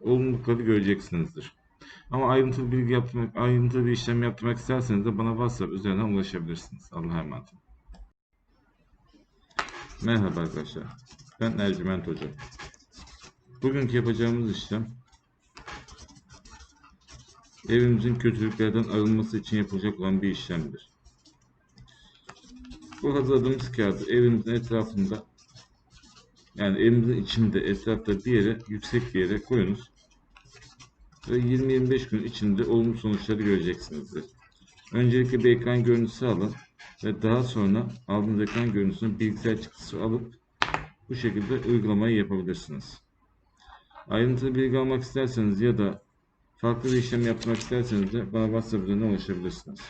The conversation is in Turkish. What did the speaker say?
olumlulukları göreceksinizdir. Ama ayrıntılı bilgi yaptırmak, ayrıntılı bir işlem yaptırmak isterseniz de bana WhatsApp üzerinden ulaşabilirsiniz. Allah'a emanet olun. Merhaba arkadaşlar. Ben Ercüment Hoca. Bugünkü yapacağımız işlem evimizin kötülüklerden arınması için yapılacak olan bir işlemdir. Bu hazırladığımız kağıdı evimizin etrafında yani evimizin içinde etrafta bir yere yüksek bir yere koyunuz. Ve 20-25 gün içinde olumlu sonuçları göreceksinizdir. Öncelikle bir ekran görüntüsü alın ve daha sonra aldığınız ekran görüntüsünü bilgisayar çıktısı alıp bu şekilde uygulamayı yapabilirsiniz. Ayrıntılı bilgi almak isterseniz ya da farklı bir işlem yapmak isterseniz de bana WhatsApp üzerinden ulaşabilirsiniz.